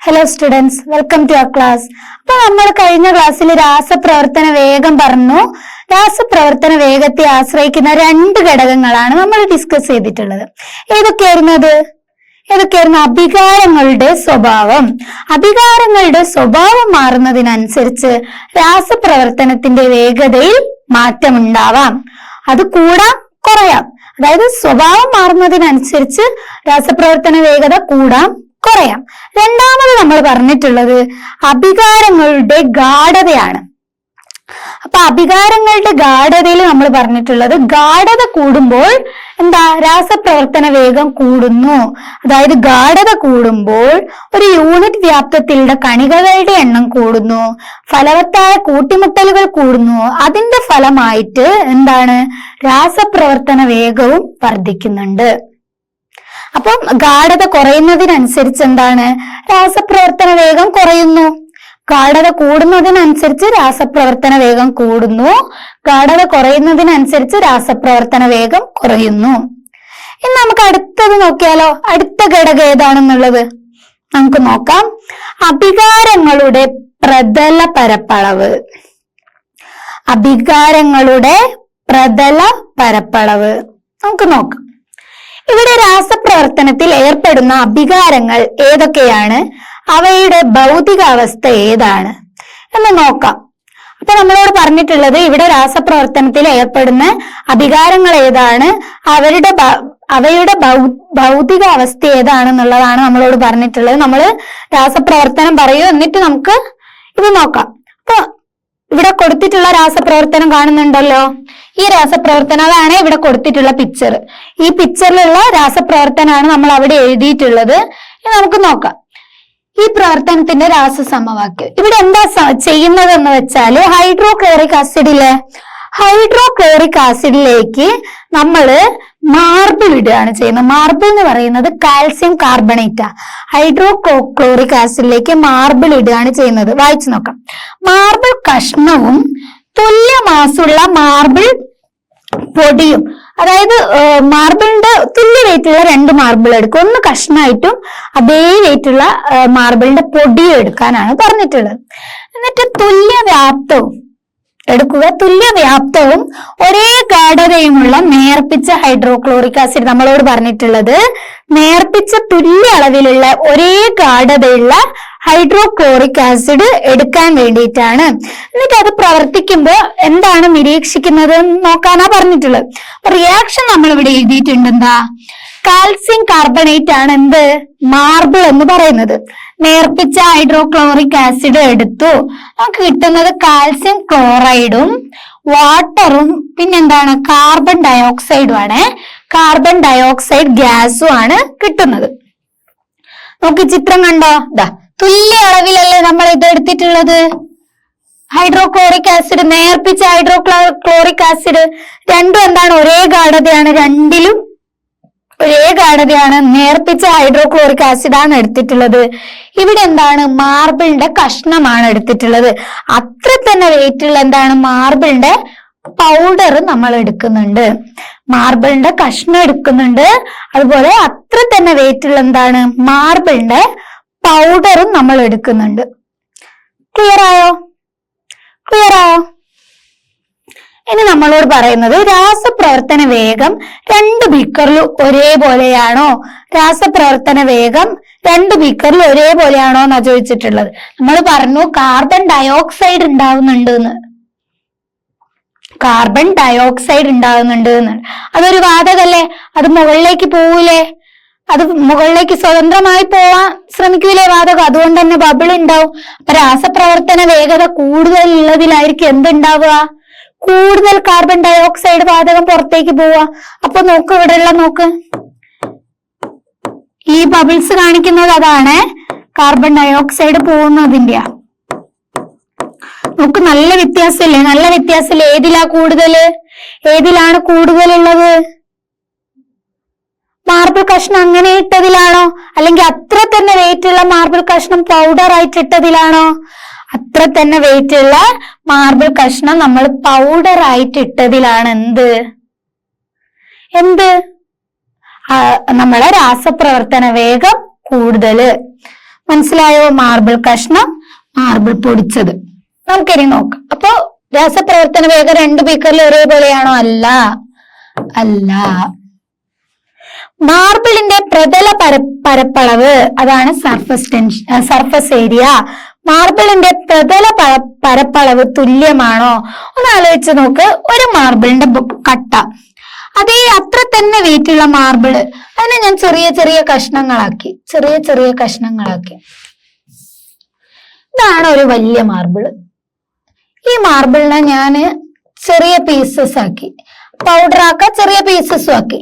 Hello students welcome to our class അപ്പൊ നമ്മൾ കഴിഞ്ഞ ക്ലാസ്സിൽ രാസപ്രവർത്തന വേഗം പറഞ്ഞു. രാസപ്രവർത്തന വേഗത്തെ ആശ്രയിക്കുന്ന രണ്ട് ഘടകങ്ങളാണ് നമ്മൾ ഡിസ്കസ് ചെയ്തിട്ടുള്ളത്. ഏതൊക്കെയായിരുന്നു അത്? ഏതൊക്കെയായിരുന്നു? അഭികാരങ്ങളുടെ സ്വഭാവം. അഭികാരങ്ങളുടെ സ്വഭാവം മാറുന്നതിനനുസരിച്ച് രാസപ്രവർത്തനത്തിന്റെ വേഗതയിൽ മാറ്റമുണ്ടാവാം. അത് കൂടാം കുറയാം. അതായത് സ്വഭാവം മാറുന്നതിനനുസരിച്ച് രാസപ്രവർത്തന വേഗത കൂടാം കുറയാം രണ്ടാമത് നമ്മൾ പറഞ്ഞിട്ടുള്ളത് അഭികാരങ്ങളുടെ ഗാഠതയാണ് അപ്പൊ അഭികാരങ്ങളുടെ ഗാഠതയിൽ നമ്മൾ പറഞ്ഞിട്ടുള്ളത് ഗാഠത കൂടുമ്പോൾ എന്താ? രാസപ്രവർത്തന വേഗം കൂടുന്നു. അതായത് ഗാഠത കൂടുമ്പോൾ ഒരു യൂണിറ്റ് വ്യാപ്തത്തിലുള്ള കണികകളുടെ എണ്ണം കൂടുന്നു. ഫലവത്തായ കൂട്ടിമുട്ടലുകൾ കൂടുന്നു. അതിന്റെ ഫലമായിട്ട് എന്താണ്? രാസപ്രവർത്തന വേഗവും വർദ്ധിക്കുന്നുണ്ട്. അപ്പം ഗാഠത കുറയുന്നതിനനുസരിച്ച് എന്താണ് രാസപ്രവർത്തന വേഗം കുറയുന്നു. ഗാഠത കൂടുന്നതിനനുസരിച്ച് രാസപ്രവർത്തന വേഗം കൂടുന്നു. ഗാഠത കുറയുന്നതിനനുസരിച്ച് രാസപ്രവർത്തന വേഗം കുറയുന്നു. ഇനി നമുക്ക് അടുത്തത് നോക്കിയാലോ? അടുത്ത ഘടകം ഏതാണെന്നുള്ളത്? നമുക്ക് നോക്കാം. അഭികാരങ്ങളുടെ പ്രതല പരപ്പളവ്. അഭികാരങ്ങളുടെ പ്രതല പരപ്പളവ്. നമുക്ക് നോക്കാം. ഇവിടെ രാസപ്രവർത്തനത്തിൽ ഏർപ്പെടുന്ന അഭികാരങ്ങൾ ഏതൊക്കെയാണ്? അവയുടെ ഭൗതികാവസ്ഥ ഏതാണ്? എന്ന് നോക്കാം. അപ്പൊ നമ്മളോട് പറഞ്ഞിട്ടുള്ളത് ഇവിടെ രാസപ്രവർത്തനത്തിൽ ഏർപ്പെടുന്ന അധികാരങ്ങൾ ഏതാണ്? അവരുടെ അവയുടെ ഭൗതിക അവസ്ഥ ഏതാണെന്നുള്ളതാണ് നമ്മളോട് പറഞ്ഞിട്ടുള്ളത്. നമ്മൾ രാസപ്രവർത്തനം പറയൂ എന്നിട്ട് നമുക്ക് ഇത് നോക്കാം. അപ്പൊ ഇവിടെ കൊടുത്തിട്ടുള്ള രാസപ്രവർത്തനം കാണുന്നുണ്ടല്ലോ. ഈ രാസപ്രവർത്തനം അതാണ് ഇവിടെ കൊടുത്തിട്ടുള്ള പിക്ചർ ഈ പിക്ചറിലുള്ള രാസപ്രവർത്തനമാണ് നമ്മൾ അവിടെ എഴുതിയിട്ടുള്ളത്. നമുക്ക് നോക്കാം. ഈ പ്രവർത്തനത്തിന്റെ രാസസമവാക്യം. ഇവിടെ എന്താ ചെയ്യുന്നത് എന്ന് വെച്ചാൽ ഹൈഡ്രോക്ലോറിക് ആസിഡിലെ ഹൈഡ്രോക്ലോറിക് ആസിഡിലേക്ക് നമ്മൾ മാർബിൾ ഇടുകയാണ് ചെയ്യുന്നത്. മാർബിൾ എന്ന് പറയുന്നത് കാൽസ്യം കാർബണേറ്റാ ഹൈഡ്രോക്ലോറിക് ആസിഡിലേക്ക് മാർബിൾ ഇടുകയാണ് ചെയ്യുന്നത്. വായിച്ചു നോക്കാം. മാർബിൾ കഷ്ണവും തുല്യ മാസുള്ള മാർബിൾ പൊടിയും അതായത് മാർബിളിന്റെ തുല്യ വെയിറ്റുള്ള രണ്ട് മാർബിൾ എടുക്കും. ഒന്ന് കഷ്ണമായിട്ടും അതേ വെയിറ്റുള്ള മാർബിളിന്റെ പൊടിയും എടുക്കാനാണ് പറഞ്ഞിട്ടുള്ളത്. എന്നിട്ട് തുല്യ വ്യാപ്തവും എടുക്കുക. തുല്യ വ്യാപ്തവും ഒരേ ഗാഠതയുമുള്ള നേർപ്പിച്ച ഹൈഡ്രോക്ലോറിക് ആസിഡ് നമ്മളോട് പറഞ്ഞിട്ടുള്ളത് നേർപ്പിച്ച തുല്യ അളവിലുള്ള ഒരേ ഗാഠതയുള്ള ഹൈഡ്രോക്ലോറിക് ആസിഡ് എടുക്കാൻ വേണ്ടിയിട്ടാണ്. എന്നിട്ട് അത് പ്രവർത്തിക്കുമ്പോൾ എന്താണ് നിരീക്ഷിക്കുന്നത് നോക്കാനാ പറഞ്ഞിട്ടുള്ളത്. റിയാക്ഷൻ നമ്മൾ ഇവിടെ എഴുതിയിട്ടുണ്ട് എന്താ കാൽസ്യം കാർബണേറ്റ് ആണ് എന്ത്? മാർബിൾ എന്ന് പറയുന്നത്. നേർപ്പിച്ച ഹൈഡ്രോക്ലോറിക് ആസിഡ് എടുത്തു. നമുക്ക് കിട്ടുന്നത് കാൽസ്യം ക്ലോറൈഡും വാട്ടറും പിന്നെന്താണ്? കാർബൺ ഡയോക്സൈഡും ആണ്. കാർബൺ ഡയോക്സൈഡ് ഗ്യാസും ആണ് കിട്ടുന്നത്. നോക്ക് ചിത്രം കണ്ടോ? ദാ തുല്യ അളവിലല്ലേ നമ്മൾ ഇത് എടുത്തിട്ടുള്ളത്? ഹൈഡ്രോക്ലോറിക് ആസിഡ് നേർപ്പിച്ച ഹൈഡ്രോക്ലോറിക് ആസിഡ്. രണ്ടും എന്താണ്? ഒരേ ഗാഠതയാണ് രണ്ടിലും ഒരേ ഗാഢതയാണ് നേർപ്പിച്ച ഹൈഡ്രോക്ലോറിക് ആസിഡ് ആണ് എടുത്തിട്ടുള്ളത്. ഇവിടെ എന്താണ്? മാർബിളിന്റെ കഷ്ണമാണ് എടുത്തിട്ടുള്ളത്. അത്ര തന്നെ വെയിറ്റ് ഉള്ള എന്താണ്? മാർബിളിന്റെ പൗഡർ നമ്മൾ എടുക്കുന്നുണ്ട്. മാർബിളിന്റെ കഷ്ണം എടുക്കുന്നുണ്ട്. അതുപോലെ അത്ര തന്നെ വെയിറ്റ് ഉള്ള എന്താണ്? മാർബിളിന്റെ പൗഡറും നമ്മൾ എടുക്കുന്നുണ്ട്. ക്ലിയർ ആയോ? ക്ലിയർ ആയോ? ഇനി നമ്മളോട് പറയുന്നത് രാസപ്രവർത്തന വേഗം രണ്ട് ബീക്കറിൽ ഒരേപോലെയാണോ? രാസപ്രവർത്തന വേഗം രണ്ട് ബീക്കറിൽ ഒരേപോലെയാണോ എന്നാ ചോദിച്ചിട്ടുള്ളത്. നമ്മൾ പറഞ്ഞു കാർബൺ ഡയോക്സൈഡ് ഉണ്ടാവുന്നുണ്ട് എന്ന് കാർബൺ ഡയോക്സൈഡ് ഉണ്ടാകുന്നുണ്ട് എന്ന് അതൊരു വാതകല്ലേ? അത് മുകളിലേക്ക് പോവൂലേ? അത് മുകളിലേക്ക് സ്വതന്ത്രമായി പോവാൻ ശ്രമിക്കൂലേ വാതകം? അതുകൊണ്ട് തന്നെ ബബിൾ ഉണ്ടാവും. അപ്പൊ രാസപ്രവർത്തന വേഗത കൂടുതൽ ഉള്ളതിലായിരിക്കും എന്തുണ്ടാവുക? കൂടുതൽ കാർബൺ ഡയോക്സൈഡ് വാതകം പുറത്തേക്ക് പോവുക അപ്പൊ നോക്ക് ഇവിടെയുള്ള നോക്ക്. ഈ ബബിൾസ് കാണിക്കുന്നത് അതാണ് കാർബൺ ഡയോക്സൈഡ് പോകുന്നതിന്റെ നോക്ക് നല്ല വ്യത്യാസമില്ലേ? നല്ല വ്യത്യാസമില്ലേ? ഏതിലാ കൂടുതൽ? ഏതിലാണ് കൂടുതലുള്ളത്? മാർബിൾ കഷ്ണം അങ്ങനെ ഇട്ടതിലാണോ? അല്ലെങ്കിൽ അത്ര തന്നെ വെയിറ്റ് ഉള്ള മാർബിൾ കഷ്ണം പൗഡർ ആയിട്ട് ഇട്ടതിലാണോ? അത്ര തന്നെ വെയിറ്റ് ഉള്ള മാർബിൾ കഷ്ണം നമ്മൾ പൗഡർ ആയിട്ട് ഇട്ടതിലാണ് എന്ത്? എന്ത്? നമ്മളെ രാസപ്രവർത്തന വേഗം കൂടുതൽ മനസ്സിലായോ മാർബിൾ കഷ്ണം? മാർബിൾ പൊടിച്ചത്. നമുക്കിനി നോക്കാം. അപ്പൊ രാസപ്രവർത്തന വേഗം രണ്ട് ബീക്കറിൽ ഒരേപോലെയാണോ? അല്ല. അല്ല. മാർബിളിന്റെ പ്രതല പര പരപ്പളവ് അതാണ് സർഫസ് ടെൻഷൻ സർഫസ് ഏരിയ മാർബിളിന്റെ പ്രതല പരപ്പളവ് തുല്യമാണോ? ഒന്ന് ആലോചിച്ച് നോക്ക്. ഒരു മാർബിളിന്റെ കട്ട. അതേ അത്ര തന്നെ വെയിറ്റ് ഉള്ള മാർബിൾ. അതിനെ ഞാൻ ചെറിയ ചെറിയ കഷ്ണങ്ങളാക്കി. ചെറിയ ചെറിയ കഷ്ണങ്ങളാക്കി. ഇതാണ് ഒരു വലിയ മാർബിൾ. ഈ മാർബിളിനെ ഞാൻ ചെറിയ പീസസ് ആക്കി. പൗഡർ ആക്ക ചെറിയ പീസസും ആക്കി.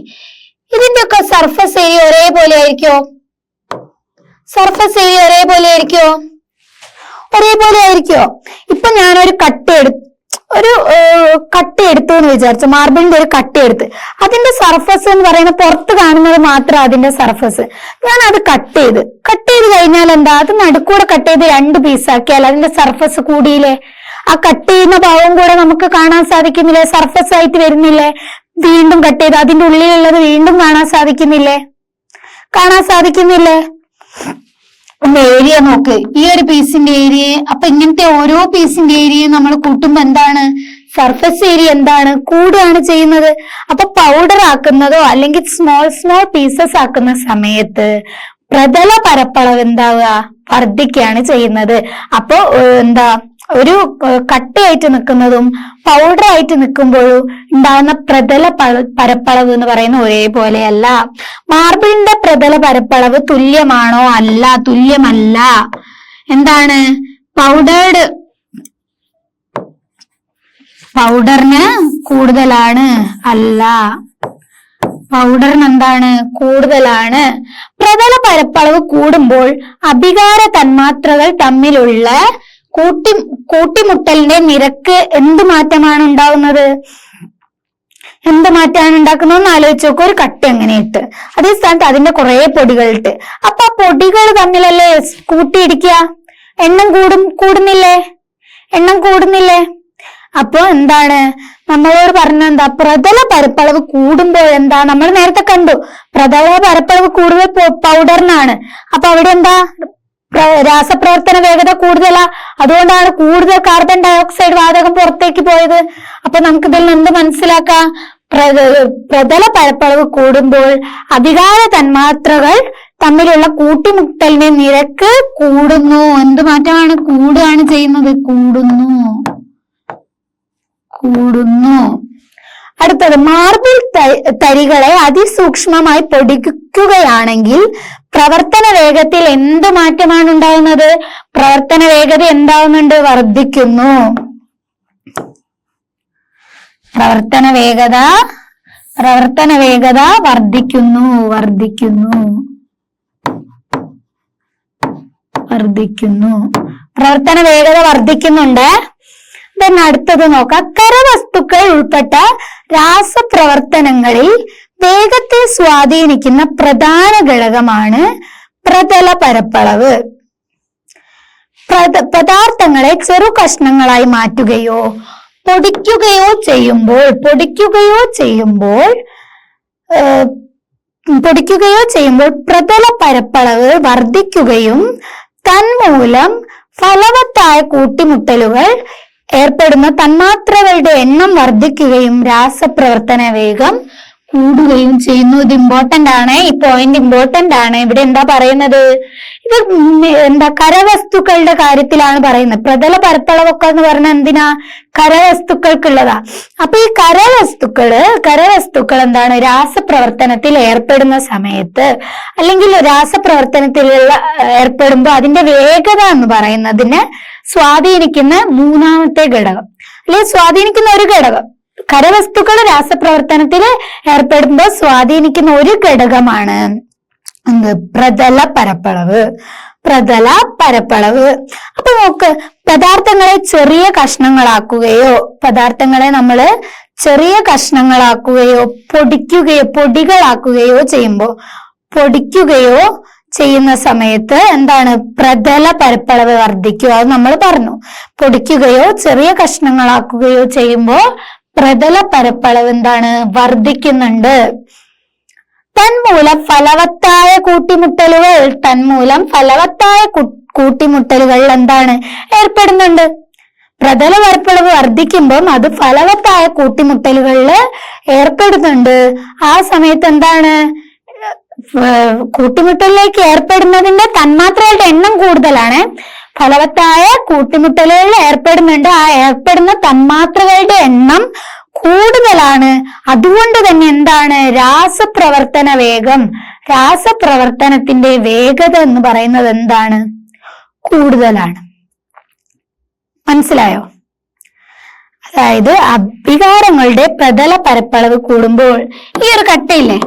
ഇതിന്റെ ഒക്കെ സർഫസ് ഏരിയ ഒരേപോലെ ആയിരിക്കോ? സർഫസ് ഏരിയ ഒരേപോലെ ആയിരിക്കോ? ഒരേപോലെ ആയിരിക്കോ? ഇപ്പൊ ഞാനൊരു കട്ട് എടു ഒരു കട്ട എടുത്തു എന്ന് വിചാരിച്ചു. മാർബിളിന്റെ ഒരു കട്ട് എടുത്ത്. അതിന്റെ സർഫസ് എന്ന് പറയുന്ന പുറത്ത് കാണുന്നത് മാത്രം അതിന്റെ സർഫസ് ഞാൻ അത് കട്ട് ചെയ്ത്. കട്ട് ചെയ്ത് കഴിഞ്ഞാൽ എന്താ? അത് നടുക്കൂടെ കട്ട് ചെയ്ത് രണ്ട് പീസാക്കിയാൽ അതിന്റെ സർഫസ് കൂടിയില്ലേ? ആ കട്ട് ചെയ്യുന്ന ഭാവം കൂടെ നമുക്ക് കാണാൻ സാധിക്കുന്നില്ലേ? സർഫസ് ആയിട്ട് വരുന്നില്ലേ? വീണ്ടും കട്ട് ചെയ്ത് അതിന്റെ ഉള്ളിലുള്ളത് വീണ്ടും കാണാൻ സാധിക്കുന്നില്ലേ? കാണാൻ സാധിക്കുന്നില്ലേ? ഒന്ന് ഏരിയ നോക്ക്. ഈ ഒരു പീസിന്റെ ഏരിയ അപ്പൊ ഇങ്ങനത്തെ ഓരോ പീസിന്റെ ഏരിയയും നമ്മൾ കൂട്ടുമ്പോ എന്താണ്? സർഫസ് ഏരിയ എന്താണ്? കൂടുകയാണ് ചെയ്യുന്നത്. അപ്പൊ പൗഡർ ആക്കുന്നതോ അല്ലെങ്കിൽ സ്മോൾ സ്മോൾ പീസസ് ആക്കുന്ന സമയത്ത് പ്രതല പരപ്പളവ് എന്താവുക? വർദ്ധിക്കുകയാണ് ചെയ്യുന്നത്. അപ്പോ എന്താ ഒരു കട്ടയായിട്ട് നിൽക്കുന്നതും പൗഡർ ആയിട്ട് നിൽക്കുമ്പോഴും ഉണ്ടാകുന്ന പ്രതല പരപ്പളവ് എന്ന് പറയുന്ന ഒരേപോലെയല്ല. മാർബിളിന്റെ പ്രതല പരപ്പളവ് തുല്യമാണോ അല്ല? തുല്യമല്ല. എന്താണ്? പൗഡേർഡ് പൗഡറിന് കൂടുതലാണ് അല്ല. പൗഡറിന് എന്താണ്? കൂടുതലാണ്. പ്രതല പരപ്പളവ് കൂടുമ്പോൾ അഭികാര തന്മാത്രകൾ തമ്മിലുള്ള കൂട്ടി കൂട്ടിമുട്ടലിന്റെ നിരക്ക് എന്ത് മാറ്റമാണ് ഉണ്ടാവുന്നത്? എന്ത് മാറ്റമാണ് ഉണ്ടാക്കുന്നത്? എന്ന് ആലോചിച്ച് നോക്കുക ഒരു കട്ട് എങ്ങനെ ഇട്ട്? അതേ സ്ഥാനത്ത് അതിന്റെ കുറെ പൊടികൾ ഇട്ട്. അപ്പൊ ആ പൊടികൾ തമ്മിലല്ലേ കൂട്ടിയിടിക്കുക? എണ്ണം കൂടും കൂടുന്നില്ലേ? എണ്ണം കൂടുന്നില്ലേ? അപ്പൊ എന്താണ്? നമ്മളോട് പറഞ്ഞ എന്താ? പ്രതല പരപ്പളവ് കൂടുമ്പോൾ എന്താ? നമ്മൾ നേരത്തെ കണ്ടു. പ്രതല പരപ്പളവ് കൂടുതൽ പൗഡറിനാണ്. അപ്പൊ അവിടെ എന്താ? രാസപ്രവർത്തന വേഗത കൂടുതലാ അതുകൊണ്ടാണ് കൂടുതൽ കാർബൺ ഡയോക്സൈഡ് വാതകം പുറത്തേക്ക് പോയത്. അപ്പൊ നമുക്ക് ഇതിൽ നിന്ന് മനസ്സിലാക്കാം പ്രതല പരപ്പളവ് കൂടുമ്പോൾ അധികാര തന്മാത്രകൾ തമ്മിലുള്ള കൂട്ടിമുട്ടലിന്റെ നിരക്ക് കൂടുന്നു. എന്ത് മാറ്റമാണ്? കൂടുകയാണ് ചെയ്യുന്നത്. കൂടുന്നു. കൂടുന്നു. അടുത്തത് മാർബിൾ തരികളെ അതിസൂക്ഷ്മമായി പൊടിക്കുകയാണെങ്കിൽ പ്രവർത്തന വേഗത്തിൽ എന്ത് മാറ്റമാണ് ഉണ്ടാകുന്നത്? പ്രവർത്തന വേഗത എന്താവുന്നുണ്ട്? വർദ്ധിക്കുന്നു. പ്രവർത്തന വേഗത പ്രവർത്തന വേഗത വർദ്ധിക്കുന്നു വർദ്ധിക്കുന്നു. വർദ്ധിക്കുന്നു. പ്രവർത്തന വേഗത വർദ്ധിക്കുന്നുണ്ട്. Then അടുത്തത് നോക്കാം. കരവസ്തുക്കൾ ഉൾപ്പെട്ട രാസപ്രവർത്തനങ്ങളിൽ വേഗത്തെ സ്വാധീനിക്കുന്ന പ്രധാന ഘടകമാണ് പ്രതല പരപ്പളവ്. പദാർത്ഥങ്ങളെ ചെറു കഷ്ണങ്ങളായി മാറ്റുകയോ പൊടിക്കുകയോ ചെയ്യുമ്പോൾ പൊടിക്കുകയോ ചെയ്യുമ്പോൾ പൊടിക്കുകയോ ചെയ്യുമ്പോൾ പ്രതല പരപ്പളവ് വർദ്ധിക്കുകയും തന്മൂലം ഫലവത്തായ കൂട്ടിമുട്ടലുകൾ ഏർപ്പെടുന്ന തന്മാത്രകളുടെ എണ്ണം വർദ്ധിക്കുകയും രാസപ്രവർത്തന വേഗം കൂടുകയും ചെയ്യുന്നു. ഇത് ഇമ്പോർട്ടന്റ് ആണ്. ഈ പോയിന്റ് ഇമ്പോർട്ടന്റ് ആണ്. ഇവിടെ എന്താ പറയുന്നത്? ഇത് എന്താ കരവസ്തുക്കളുടെ കാര്യത്തിലാണ് പറയുന്നത്. പ്രതല പരത്തളവൊക്കെ എന്ന് പറഞ്ഞാൽ എന്തിനാ? കരവസ്തുക്കൾക്കുള്ളതാ. അപ്പൊ ഈ കരവസ്തുക്കൾ കരവസ്തുക്കൾ എന്താണ്? രാസപ്രവർത്തനത്തിൽ ഏർപ്പെടുന്ന സമയത്ത് അല്ലെങ്കിൽ രാസപ്രവർത്തനത്തിലുള്ള ഏർ, ഏർപ്പെടുമ്പോൾ അതിന്റെ വേഗത എന്ന് പറയുന്നതിന് സ്വാധീനിക്കുന്ന മൂന്നാമത്തെ ഘടകം. അല്ലെങ്കിൽ സ്വാധീനിക്കുന്ന ഒരു ഘടകം. കരവസ്തുക്കൾ രാസപ്രവർത്തനത്തിൽ ഏർപ്പെടുമ്പോൾ സ്വാധീനിക്കുന്ന ഒരു ഘടകമാണ് എന്ത്? പ്രതല പരപ്പളവ്. പ്രതല പരപ്പളവ്. അപ്പൊ നോക്ക് പദാർത്ഥങ്ങളെ ചെറിയ കഷ്ണങ്ങളാക്കുകയോ പദാർത്ഥങ്ങളെ നമ്മൾ ചെറിയ കഷ്ണങ്ങളാക്കുകയോ പൊടിക്കുകയോ പൊടികളാക്കുകയോ ചെയ്യുമ്പോൾ പൊടിക്കുകയോ ചെയ്യുന്ന സമയത്ത് എന്താണ്? പ്രതല പരപ്പളവ് വർദ്ധിക്കുക അത് നമ്മൾ പറഞ്ഞു. പൊടിക്കുകയോ ചെറിയ കഷ്ണങ്ങളാക്കുകയോ ചെയ്യുമ്പോൾ പ്രതല പരപ്പളവ് എന്താണ്? വർദ്ധിക്കുന്നുണ്ട്. തന്മൂലം ഫലവത്തായ കൂട്ടിമുട്ടലുകൾ തന്മൂലം ഫലവത്തായ കൂട്ടിമുട്ടലുകൾ എന്താണ്? ഏർപ്പെടുന്നുണ്ട്. പ്രതല പരപ്പളവ് വർദ്ധിക്കുമ്പം അത് ഫലവത്തായ കൂട്ടിമുട്ടലുകളിൽ ഏർപ്പെടുന്നുണ്ട്. ആ സമയത്ത് എന്താണ്? കൂട്ടിമുട്ടലിലേക്ക് ഏർപ്പെടുന്നതിന്റെ തന്മാത്രകളുടെ എണ്ണം കൂടുതലാണ്. ഫലവത്തായ കൂട്ടിമുട്ടലുകളിൽ ഏർപ്പെടുന്നുണ്ട്. ആ ഏർപ്പെടുന്ന തന്മാത്രകളുടെ എണ്ണം കൂടുതലാണ്. അതുകൊണ്ട് തന്നെ എന്താണ്? രാസപ്രവർത്തന വേഗം. രാസപ്രവർത്തനത്തിന്റെ വേഗത എന്ന് പറയുന്നത് എന്താണ്? കൂടുതലാണ്. മനസ്സിലായോ? അതായത് അഭികാരങ്ങളുടെ പ്രതല പരപ്പളവ് കൂടുമ്പോൾ ഈ ഒരു കട്ടയില്ലേ?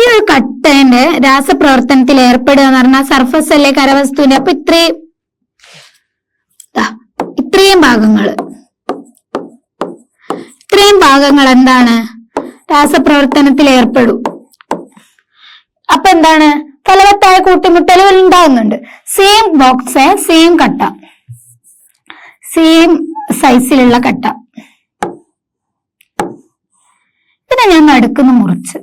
ഈ ഒരു കട്ടന്റെ രാസപ്രവർത്തനത്തിൽ ഏർപ്പെടുക എന്ന് പറഞ്ഞാൽ സർഫസ് അല്ലെ കരവസ്തുവിന്റെ? അപ്പൊ ഇത്രയും ഇത്രയും ഭാഗങ്ങൾ ഇത്രയും ഭാഗങ്ങൾ എന്താണ്? രാസപ്രവർത്തനത്തിൽ ഏർപ്പെടും. അപ്പൊ എന്താണ്? ഫലവത്തായ കൂട്ടിമുട്ടലുകൾ ഉണ്ടാകുന്നുണ്ട് സെയിം ബോക്സ് സെയിം കട്ട. സെയിം സൈസിലുള്ള കട്ട. പിന്നെ ഞാൻ നടുക്കുന്ന മുറിച്ച്.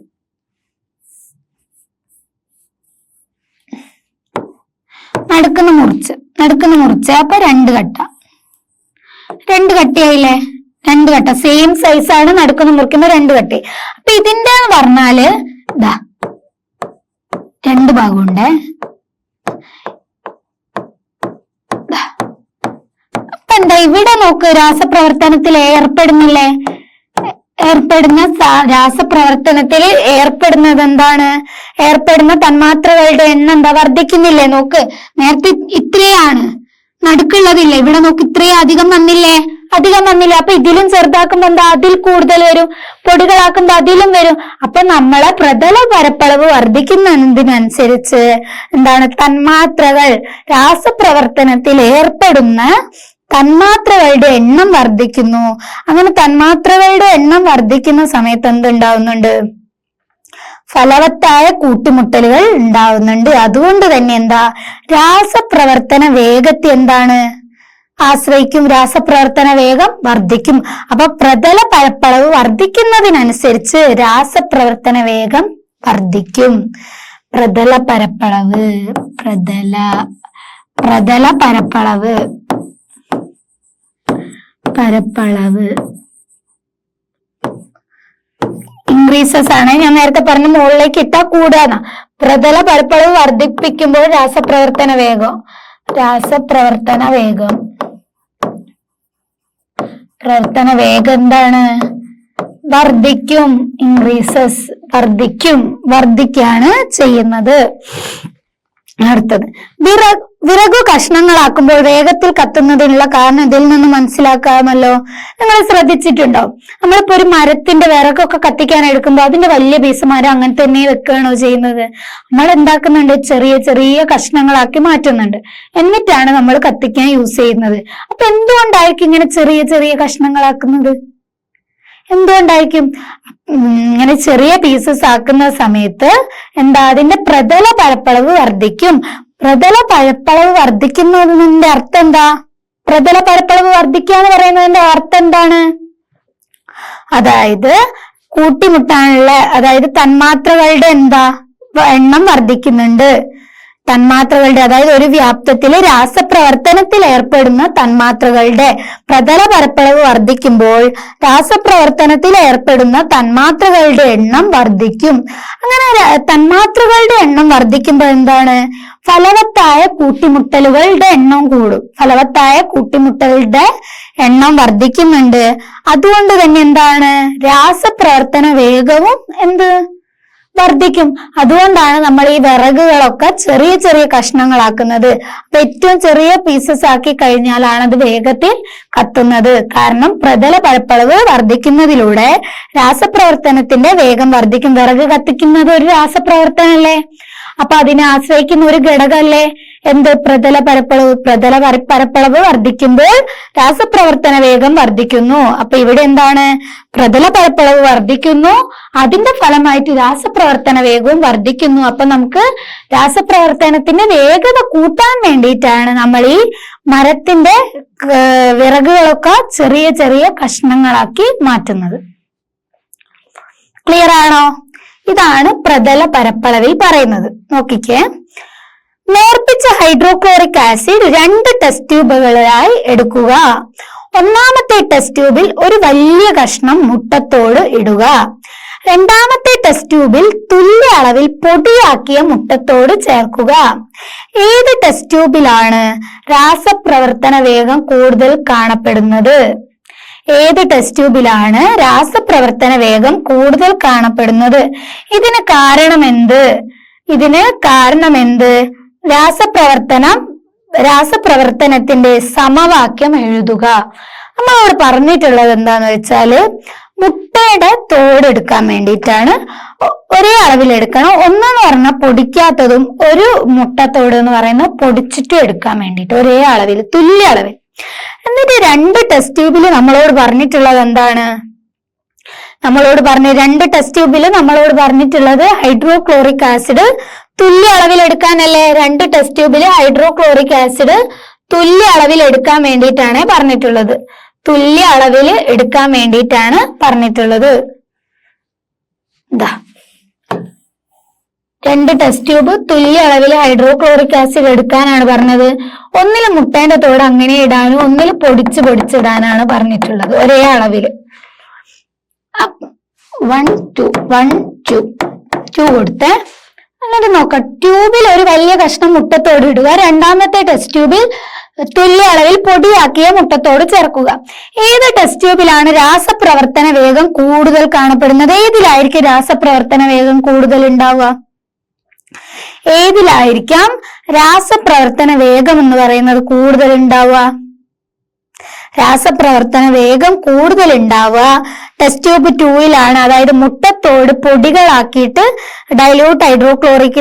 നടുക്കുന്ന മുറിച്ച് നടുക്കുന്ന മുറിച്ച്. അപ്പൊ രണ്ട് കട്ട. രണ്ട് കട്ടിയായില്ലേ? രണ്ട് കട്ട. സെയിം സൈസ് ആണ് നടുക്കുന്ന മുറിക്കുന്ന രണ്ട് കട്ടി. അപ്പൊ ഇതിന്റെ എന്ന് പറഞ്ഞാൽ ഇതാ രണ്ട് ഭാഗമുണ്ട്. അപ്പൊ എന്താ ഇവിടെ നോക്ക് രാസപ്രവർത്തനത്തിൽ ഏർപ്പെടുന്നില്ലേ? ഏർപ്പെടുന്ന രാസപ്രവർത്തനത്തിൽ ഏർപ്പെടുന്നത് എന്താണ് ഏർപ്പെടുന്ന തന്മാത്രകളുടെ എണ്ണം എന്താ? വർദ്ധിക്കുന്നില്ലേ? നോക്ക്. നേരത്തെ ഇത്രയാണ്. നടുക്കുള്ളതില്ലേ? ഇവിടെ നോക്ക് ഇത്രയും അധികം വന്നില്ലേ? അധികം വന്നില്ല? അപ്പൊ ഇതിലും ചെറുതാക്കുമ്പോ എന്താ? അതിൽ കൂടുതൽ വരും. പൊടികളാക്കുമ്പോ അതിലും വരും. അപ്പൊ നമ്മളെ പ്രതല പരപ്പളവ് വർദ്ധിക്കുന്നതിനനുസരിച്ച് എന്താണ്? തന്മാത്രകൾ രാസപ്രവർത്തനത്തിൽ ഏർപ്പെടുന്ന തന്മാത്രകളുടെ എണ്ണം വർദ്ധിക്കുന്നു. അങ്ങനെ തന്മാത്രകളുടെ എണ്ണം വർദ്ധിക്കുന്ന സമയത്ത് എന്തുണ്ടാവുന്നുണ്ട്? ഫലവത്തായ കൂട്ടിമുട്ടലുകൾ ഉണ്ടാവുന്നുണ്ട്. അതുകൊണ്ട് തന്നെ എന്താ? രാസപ്രവർത്തന വേഗത്തെ എന്താണ്? ആശ്രയിക്കും. രാസപ്രവർത്തന വേഗം വർദ്ധിക്കും. അപ്പൊ പ്രതല പരപ്പളവ് വർദ്ധിക്കുന്നതിനനുസരിച്ച് രാസപ്രവർത്തന വേഗം വർദ്ധിക്കും. പ്രതല പരപ്പളവ് പ്രതല പ്രതല പരപ്പളവ്. പരപ്പളവ് ഇൻക്രീസസ് ആണ്. ഞാൻ നേരത്തെ പറഞ്ഞ മുകളിലേക്ക് ഇട്ടാ കൂടാന്ന പ്രതല പരപ്പളവ് വർദ്ധിപ്പിക്കുമ്പോൾ രാസപ്രവർത്തന വേഗം. രാസപ്രവർത്തന വേഗം. പ്രവർത്തന വേഗം എന്താണ്? വർദ്ധിക്കും. ഇൻക്രീസസ് വർദ്ധിക്കും. വർദ്ധിക്കാണ് ചെയ്യുന്നത്. അടുത്തത് വിറ വിറകു കഷ്ണങ്ങളാക്കുമ്പോൾ വേഗത്തിൽ കത്തുന്നതിനുള്ള കാരണം ഇതിൽ നിന്ന് മനസ്സിലാക്കാമല്ലോ? നിങ്ങൾ ശ്രദ്ധിച്ചിട്ടുണ്ടോ? നമ്മളിപ്പോ ഒരു മരത്തിന്റെ വിറകൊക്കെ കത്തിക്കാൻ എടുക്കുമ്പോൾ അതിന്റെ വലിയ പീസ് മരം അങ്ങനെ തന്നെ വെക്കുകയാണോ ചെയ്യുന്നത്? നമ്മൾ എന്താക്കുന്നുണ്ട്? ചെറിയ ചെറിയ കഷ്ണങ്ങളാക്കി മാറ്റുന്നുണ്ട്. എന്നിട്ടാണ് നമ്മൾ കത്തിക്കാൻ യൂസ് ചെയ്യുന്നത്. അപ്പൊ എന്തുകൊണ്ടായിരിക്കും ഇങ്ങനെ ചെറിയ ചെറിയ കഷ്ണങ്ങളാക്കുന്നത്? എന്തുകൊണ്ടായിരിക്കും? ഇങ്ങനെ ചെറിയ പീസസ് ആക്കുന്ന സമയത്ത് എന്താ അതിന്റെ പ്രതല പരപ്പളവ് വർദ്ധിക്കും. പ്രതല പരപ്പളവ് വർദ്ധിക്കുന്നതിന്റെ അർത്ഥം എന്താ? പ്രതല പരപ്പളവ് വർദ്ധിക്കുക എന്ന് പറയുന്നതിന്റെ അർത്ഥം എന്താണ്? അതായത് കൂട്ടിമുട്ടാനുള്ള അതായത് തന്മാത്രകളുടെ എന്താ എണ്ണം വർദ്ധിക്കുന്നുണ്ട്. തന്മാത്രകളുടെ അതായത് ഒരു വ്യാപ്തത്തിലെ രാസപ്രവർത്തനത്തിൽ ഏർപ്പെടുന്ന തന്മാത്രകളുടെ പ്രതല പരപ്പളവ് വർദ്ധിക്കുമ്പോൾ രാസപ്രവർത്തനത്തിൽ ഏർപ്പെടുന്ന തന്മാത്രകളുടെ എണ്ണം വർദ്ധിക്കും. അങ്ങനെ തന്മാത്രകളുടെ എണ്ണം വർദ്ധിക്കുമ്പോൾ എന്താണ്? ഫലവത്തായ കൂട്ടിമുട്ടലുകളുടെ എണ്ണം കൂടും. ഫലവത്തായ കൂട്ടിമുട്ടലുടെ എണ്ണം വർദ്ധിക്കുന്നുണ്ട്. അതുകൊണ്ട് തന്നെ എന്താണ്? രാസപ്രവർത്തന വേഗവും എന്ത്? വർദ്ധിക്കും. അതുകൊണ്ടാണ് നമ്മൾ ഈ വിറകുകളൊക്കെ ചെറിയ ചെറിയ കഷ്ണങ്ങളാക്കുന്നത്. അപ്പൊ ഏറ്റവും ചെറിയ പീസസ് ആക്കി കഴിഞ്ഞാലാണ് അത് വേഗത്തിൽ കത്തുന്നത്. കാരണം പ്രതല പരപ്പളവ് വർദ്ധിക്കുന്നതിലൂടെ രാസപ്രവർത്തനത്തിന്റെ വേഗം വർദ്ധിക്കും. വിറക് കത്തിക്കുന്നത് ഒരു രാസപ്രവർത്തനല്ലേ? അപ്പൊ അതിനെ ആശ്രയിക്കുന്ന ഒരു ഘടകമല്ലേ എന്ത് പ്രതല പരപ്പളവ് പ്രതല പര- പരപ്പളവ് വർദ്ധിക്കുമ്പോൾ രാസപ്രവർത്തന വേഗം വർദ്ധിക്കുന്നു. അപ്പൊ ഇവിടെ എന്താണ്? പ്രതല പരപ്പളവ് വർദ്ധിക്കുന്നു. അതിന്റെ ഫലമായിട്ട് രാസപ്രവർത്തന വേഗവും വർദ്ധിക്കുന്നു. അപ്പൊ നമുക്ക് രാസപ്രവർത്തനത്തിന്റെ വേഗത കൂട്ടാൻ വേണ്ടിയിട്ടാണ് നമ്മൾ ഈ മരത്തിന്റെ വിറകുകളൊക്കെ ചെറിയ ചെറിയ കഷ്ണങ്ങളാക്കി മാറ്റുന്നത്. ക്ലിയർ ആണോ? ഇതാണ് പ്രതല പരപ്പളവിൽ പറയുന്നത്. നോക്കിക്കേ. നേർപ്പിച്ച ഹൈഡ്രോക്ലോറിക് ആസിഡ് രണ്ട് ടെസ്റ്റ് ട്യൂബുകളായി എടുക്കുക. ഒന്നാമത്തെ ടെസ്റ്റ് ട്യൂബിൽ ഒരു വലിയ കഷ്ണം മുട്ടത്തോട് ഇടുക. രണ്ടാമത്തെ ടെസ്റ്റ് ട്യൂബിൽ തുല്യ അളവിൽ പൊടിയാക്കിയ മുട്ടത്തോട് ചേർക്കുക. ഏത് ടെസ്റ്റ് ട്യൂബിലാണ് രാസപ്രവർത്തന വേഗം കൂടുതൽ കാണപ്പെടുന്നത്? ഏത് ടെസ്റ്റ് ട്യൂബിലാണ് രാസപ്രവർത്തന വേഗം കൂടുതൽ കാണപ്പെടുന്നത്? ഇതിന് കാരണമെന്ത്? ഇതിന് കാരണമെന്ത്? രാസപ്രവർത്തനം രാസപ്രവർത്തനത്തിന്റെ സമവാക്യം എഴുതുക. നമ്മളോട് പറഞ്ഞിട്ടുള്ളത് എന്താന്ന് വെച്ചാൽ മുട്ടയുടെ തോട് എടുക്കാൻ വേണ്ടിയിട്ടാണ്. ഒരേ അളവിൽ എടുക്കണം. ഒന്നെന്ന് പറഞ്ഞാൽ പൊടിക്കാത്തതും ഒരു മുട്ടത്തോട് എന്ന് പറയുന്ന പൊടിച്ചിട്ടും എടുക്കാൻ വേണ്ടിയിട്ട് ഒരേ അളവിൽ തുല്യ അളവിൽ. എന്നിട്ട് രണ്ട് ടെസ്റ്റ് ട്യൂബിൽ നമ്മളോട് പറഞ്ഞിട്ടുള്ളത് എന്താണ്? നമ്മളോട് പറഞ്ഞ രണ്ട് ടെസ്റ്റ് ട്യൂബിൽ നമ്മളോട് പറഞ്ഞിട്ടുള്ളത് ഹൈഡ്രോക്ലോറിക് ആസിഡ് തുല്യ അളവിൽ എടുക്കാനല്ലേ രണ്ട് ടെസ്റ്റ് ട്യൂബിൽ ഹൈഡ്രോക്ലോറിക് ആസിഡ് തുല്യ അളവിൽ എടുക്കാൻ വേണ്ടിയിട്ടാണ് പറഞ്ഞിട്ടുള്ളത്. തുല്യ അളവിൽ എടുക്കാൻ വേണ്ടിയിട്ടാണ് പറഞ്ഞിട്ടുള്ളത്. ഇതാ രണ്ട് ടെസ്റ്റ് ട്യൂബ് തുല്യ അളവിൽ ഹൈഡ്രോക്ലോറിക് ആസിഡ് എടുക്കാനാണ് പറഞ്ഞത്. ഒന്നിൽ മുട്ടേന്റെ തോട് അങ്ങനെ ഇടാനും ഒന്നിൽ പൊടിച്ച് പൊടിച്ചിടാനാണ് പറഞ്ഞിട്ടുള്ളത് ഒരേ അളവിൽ one two one two two കൊടുത്തേ. എന്നിട്ട് നോക്കാം. ട്യൂബിൽ ഒരു വലിയ കഷ്ണം മുട്ടത്തോട് ഇടുക. രണ്ടാമത്തെ ടെസ്റ്റ് ട്യൂബിൽ തുല്യ അളവിൽ പൊടിയാക്കിയ മുട്ടത്തോട് ചേർക്കുക. ഏത് ടെസ്റ്റ് ട്യൂബിലാണ് രാസപ്രവർത്തന വേഗം കൂടുതൽ കാണപ്പെടുന്നത്? ഏതിലായിരിക്കും രാസപ്രവർത്തന വേഗം കൂടുതൽ ഉണ്ടാവുക? ഏതിലായിരിക്കാം രാസപ്രവർത്തന വേഗം എന്ന് പറയുന്നത് കൂടുതൽ ഉണ്ടാവുക? രാസപ്രവർത്തന വേഗം കൂടുതൽ ഉണ്ടാവുക ടെസ്റ്റ് ട്യൂബ് ടൂയിലാണ് അതായത് മുട്ടത്തോട് പൊടികളാക്കിയിട്ട് dilute hydrochloric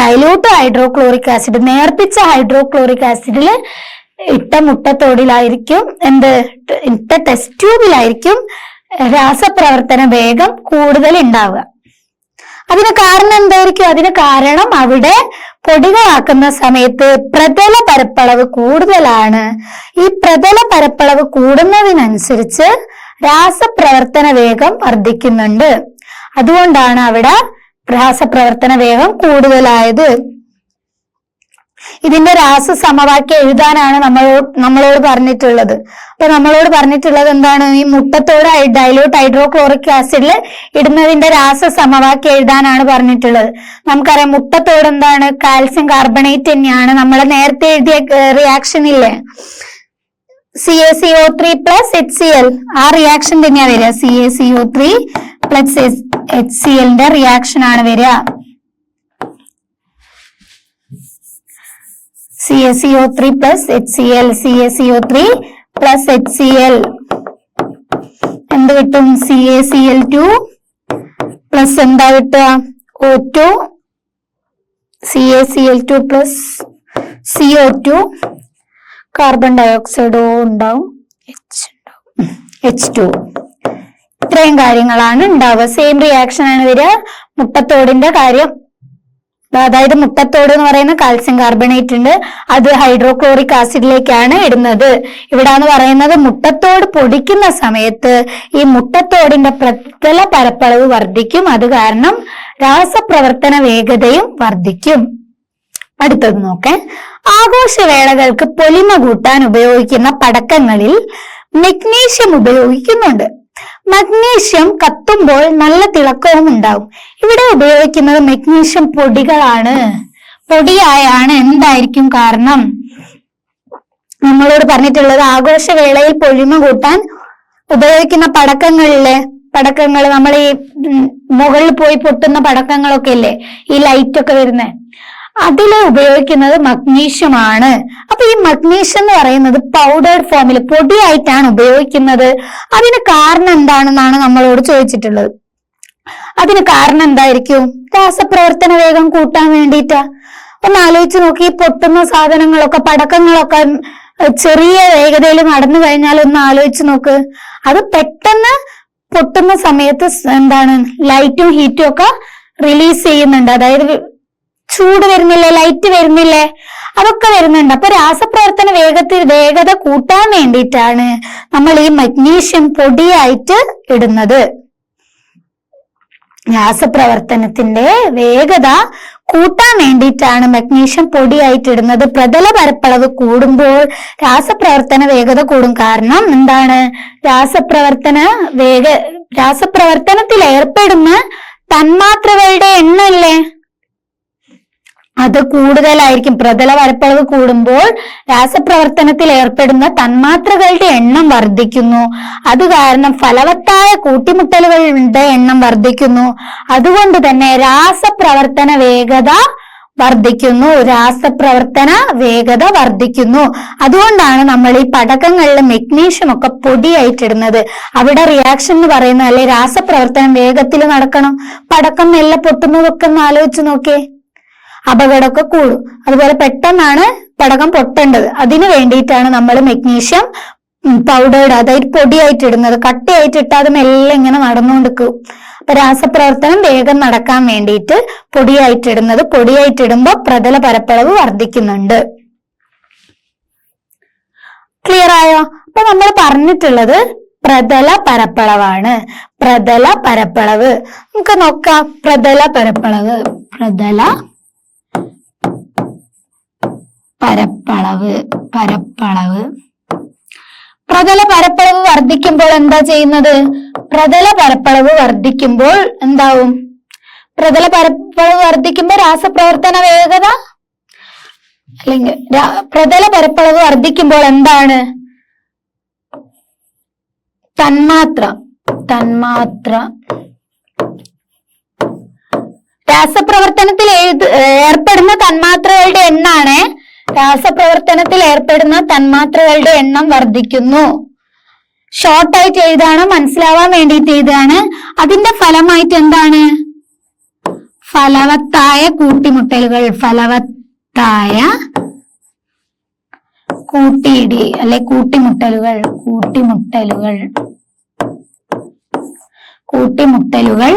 dilute hydrochloric acid നേർപ്പിച്ച hydrochloric ആസിഡിൽ ഇട്ട മുട്ടത്തോടിലായിരിക്കും എന്ത് ഇട്ട ടെസ്റ്റ് ട്യൂബിലായിരിക്കും രാസപ്രവർത്തന വേഗം കൂടുതൽ ഉണ്ടാവുക അതിന് കാരണം എന്തായിരിക്കും? അതിന് കാരണം അവിടെ പൊടികളാക്കുന്ന സമയത്ത് പ്രതല പരപ്പളവ് കൂടുതലാണ്. ഈ പ്രതല പരപ്പളവ് കൂടുന്നതിനനുസരിച്ച് രാസപ്രവർത്തന വേഗം വർദ്ധിക്കുന്നുണ്ട്. അതുകൊണ്ടാണ് അവിടെ രാസപ്രവർത്തന വേഗം കൂടുതലായത്. ഇതിന്റെ രാസ സമവാക്യം എഴുതാനാണ് നമ്മളോട് നമ്മളോട് പറഞ്ഞിട്ടുള്ളത്. അപ്പൊ നമ്മളോട് പറഞ്ഞിട്ടുള്ളത് എന്താണ്? ഈ മുട്ടത്തോട് ഡൈലോട്ട് ഹൈഡ്രോക്ലോറിക് ആസിഡിൽ ഇടുന്നതിന്റെ രാസ സമവാക്യം എഴുതാനാണ് പറഞ്ഞിട്ടുള്ളത്. നമുക്കറിയാം മുട്ടത്തോട് എന്താണ്? കാൽസ്യം കാർബണേറ്റ് തന്നെയാണ്. നമ്മൾ നേരത്തെ എഴുതിയ റിയാക്ഷൻ ഇല്ലേ? C A C O three plus H C L ആ റിയാക്ഷൻ തന്നെയാണ് വരിക. C A C O three plus H C എല്ലിന്റെ റിയാക്ഷൻ ആണ് വരിക. C S C O three plus H C L C S C O three plus H C L എന്ത് കിട്ടും? C A C L two plus എന്താ കിട്ടുക? O two C A C L two plus C O two carbon ഡയോക്സൈഡോ ഉണ്ടാവും. H ഉണ്ടാവും. H two ഇത്രയും കാര്യങ്ങളാണ് ഉണ്ടാവുക. Same reaction ആണ് വരിക. മുട്ടത്തോടിന്റെ കാര്യം അതായത് മുട്ടത്തോട് എന്ന് പറയുന്ന കാൽസ്യം കാർബണേറ്റ് ഉണ്ട്. അത് ഹൈഡ്രോക്ലോറിക് ആസിഡിലേക്കാണ് ഇടുന്നത്. ഇവിടെ എന്ന് പറയുന്നത് മുട്ടത്തോട് പൊടിക്കുന്ന സമയത്ത് ഈ മുട്ടത്തോടിന്റെ പ്രതല പരപ്പളവ് വർദ്ധിക്കും. അത് കാരണം രാസപ്രവർത്തന വേഗതയും വർദ്ധിക്കും. അടുത്തത് നോക്കേ. ആഘോഷവേളകൾക്ക് പൊലിമ കൂട്ടാൻ ഉപയോഗിക്കുന്ന പടക്കങ്ങളിൽ മെഗ്നീഷ്യം ഉപയോഗിക്കുന്നുണ്ട്. മഗ്നീഷ്യം കത്തുമ്പോൾ നല്ല തിളക്കവും ഉണ്ടാവും. ഇവിടെ ഉപയോഗിക്കുന്നത് മഗ്നീഷ്യം പൊടികളാണ്. പൊടിയായാണ് എന്തായിരിക്കും കാരണം? നമ്മളോട് പറഞ്ഞിട്ടുള്ളത് ആഘോഷവേളയിൽ പൊലിമ കൂട്ടാൻ ഉപയോഗിക്കുന്ന പടക്കങ്ങളിലെ പടക്കങ്ങൾ നമ്മൾ ഈ മുകളിൽ പോയി പൊട്ടുന്ന പടക്കങ്ങളൊക്കെ ഇല്ലേ ഈ ലൈറ്റ് ഒക്കെ വരുന്നത് അതിൽ ഉപയോഗിക്കുന്നത് മഗ്നീഷ്യമാണ്. അപ്പൊ ഈ മഗ്നീഷ്യം എന്ന് പറയുന്നത് പൗഡേർഡ് ഫോമിൽ പൊടിയായിട്ടാണ് ഉപയോഗിക്കുന്നത്. അതിന് കാരണം എന്താണെന്നാണ് നമ്മളോട് ചോദിച്ചിട്ടുള്ളത്. അതിന് കാരണം എന്തായിരിക്കും? രാസപ്രവർത്തന വേഗം കൂട്ടാൻ വേണ്ടിയിട്ടാ. ഒന്ന് ആലോചിച്ച് നോക്കി പൊട്ടുന്ന സാധനങ്ങളൊക്കെ പടക്കങ്ങളൊക്കെ ചെറിയ വേഗതയിൽ നടന്നു കഴിഞ്ഞാൽ ഒന്ന് ആലോചിച്ച് നോക്ക്. അത് പെട്ടെന്ന് പൊട്ടുന്ന സമയത്ത് എന്താണ് ലൈറ്റും ഹീറ്റും ഒക്കെ റിലീസ് ചെയ്യുന്നുണ്ട്. അതായത് ചൂട് വരുന്നില്ലേ? ലൈറ്റ് വരുന്നില്ലേ? അതൊക്കെ വരുന്നുണ്ട്. അപ്പൊ രാസപ്രവർത്തന വേഗത്തിൽ വേഗത കൂട്ടാൻ വേണ്ടിയിട്ടാണ് നമ്മൾ ഈ മഗ്നീഷ്യം പൊടിയായിട്ട് ഇടുന്നത്. രാസപ്രവർത്തനത്തിന്റെ വേഗത കൂട്ടാൻ വേണ്ടിയിട്ടാണ് മഗ്നീഷ്യം പൊടിയായിട്ടിടുന്നത് പ്രതല പരപ്പളവ് കൂടുമ്പോൾ രാസപ്രവർത്തന വേഗത കൂടും. കാരണം എന്താണ്? രാസപ്രവർത്തന വേഗ രാസപ്രവർത്തനത്തിൽ ഏർപ്പെടുന്ന തന്മാത്രകളുടെ എണ്ണല്ലേ? അത് കൂടുതലായിരിക്കും. പ്രതല വരപ്പളവ് കൂടുമ്പോൾ രാസപ്രവർത്തനത്തിൽ ഏർപ്പെടുന്ന തന്മാത്രകളുടെ എണ്ണം വർദ്ധിക്കുന്നു. അത് കാരണം ഫലവത്തായ കൂട്ടിമുട്ടലുകളുടെ എണ്ണം വർദ്ധിക്കുന്നു. അതുകൊണ്ട് തന്നെ രാസപ്രവർത്തന വേഗത വർദ്ധിക്കുന്നു. രാസപ്രവർത്തന വേഗത വർദ്ധിക്കുന്നു. അതുകൊണ്ടാണ് നമ്മൾ ഈ പടക്കങ്ങളിൽ മെഗ്നീഷ്യം ഒക്കെ പൊടിയായിട്ടിടുന്നത്. അവിടെ റിയാക്ഷൻ എന്ന് പറയുന്നത് അല്ലെ രാസപ്രവർത്തനം വേഗത്തിൽ നടക്കണം. പടക്കം മെല്ലെ പൊട്ടുന്നതൊക്കെ ഒന്ന് ആലോചിച്ച് നോക്കിയേ. അപകടമൊക്കെ കൂടും. അതുപോലെ പെട്ടെന്നാണ് പടകം പൊട്ടേണ്ടത്. അതിനു വേണ്ടിയിട്ടാണ് നമ്മൾ മെഗ്നീഷ്യം പൗഡേർഡ് അതായത് പൊടിയായിട്ട് ഇടുന്നത്. കട്ടിയായിട്ട് ഇട്ടാൽ മെല്ലെ ഇങ്ങനെ നടന്നുകൊണ്ടിരിക്കും അപ്പൊ രാസപ്രവർത്തനം വേഗം നടക്കാൻ വേണ്ടിയിട്ട് പൊടിയായിട്ട് ഇടുന്നത്. പൊടിയായിട്ട് ഇടുമ്പോൾ പ്രതല പരപ്പളവ് വർദ്ധിക്കുന്നുണ്ട്. ക്ലിയർ ആയോ? അപ്പൊ നമ്മൾ പറഞ്ഞിട്ടുള്ളത് പ്രതല പരപ്പളവാണ്. പ്രതല പരപ്പളവ്. നമുക്ക് നോക്കാം. പ്രതല പരപ്പളവ്. പ്രതല പരപ്പളവ് പരപ്പളവ്. പ്രതല പരപ്പളവ് വർദ്ധിക്കുമ്പോൾ എന്താ ചെയ്യുന്നത്? പ്രതല പരപ്പളവ് വർദ്ധിക്കുമ്പോൾ എന്താവും? പ്രതല പരപ്പളവ് വർദ്ധിക്കുമ്പോൾ രാസപ്രവർത്തന വേഗത? അല്ലെങ്കിൽ പ്രതല പരപ്പളവ് വർദ്ധിക്കുമ്പോൾ എന്താണ്? തന്മാത്ര തന്മാത്ര. രാസപ്രവർത്തനത്തിൽ ഏർപ്പെടുന്ന തന്മാത്രകളുടെ എണ്ണാണ് രാസപ്രവർത്തനത്തിൽ ഏർപ്പെടുന്ന തന്മാത്രകളുടെ എണ്ണം വർദ്ധിക്കുന്നു. ഷോർട്ടായിട്ട് എഴുതാണ് മനസ്സിലാവാൻ വേണ്ടിയിട്ട് എഴുതാണ്. അതിന്റെ ഫലമായിട്ട് എന്താണ്? ഫലവത്തായ കൂട്ടിമുട്ടലുകൾ ഫലവത്തായ കൂട്ടിയിടി അല്ലെ കൂട്ടിമുട്ടലുകൾ കൂട്ടിമുട്ടലുകൾ. കൂട്ടിമുട്ടലുകൾ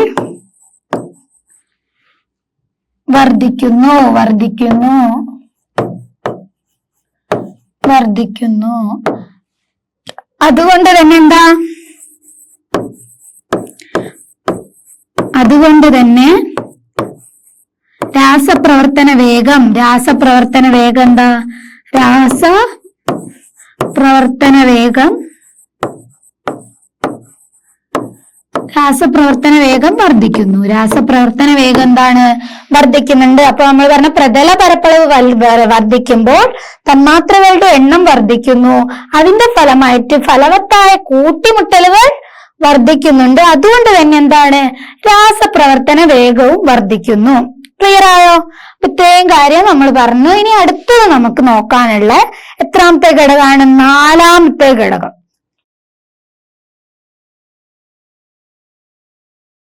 വർദ്ധിക്കുന്നു വർദ്ധിക്കുന്നു. വർദ്ധിക്കുന്നു. അതുകൊണ്ട് തന്നെ എന്താ? അതുകൊണ്ട് തന്നെ രാസപ്രവർത്തന വേഗം രാസപ്രവർത്തന വേഗം എന്താ? രാസ പ്രവർത്തന വേഗം രാസപ്രവർത്തന വേഗം വർദ്ധിക്കുന്നു. രാസപ്രവർത്തന വേഗം എന്താണ് വർദ്ധിക്കുന്നുണ്ട്? അപ്പൊ നമ്മൾ പറഞ്ഞ പ്രതല പരപ്പളവ് വർദ്ധിക്കുമ്പോൾ തന്മാത്രകളുടെ എണ്ണം വർദ്ധിക്കുന്നു. അതിന്റെ ഫലമായിട്ട് ഫലവത്തായ കൂട്ടിമുട്ടലുകൾ വർദ്ധിക്കുന്നുണ്ട്. അതുകൊണ്ട് തന്നെ എന്താണ്? രാസപ്രവർത്തന വേഗവും വർദ്ധിക്കുന്നു. ക്ലിയർ ആയോ? ഇത്രയും കാര്യം നമ്മൾ പറഞ്ഞു. ഇനി അടുത്തത് നമുക്ക് നോക്കാനുള്ള എത്രാമത്തെ ഘടകമാണ് നാലാമത്തെ ഘടകം.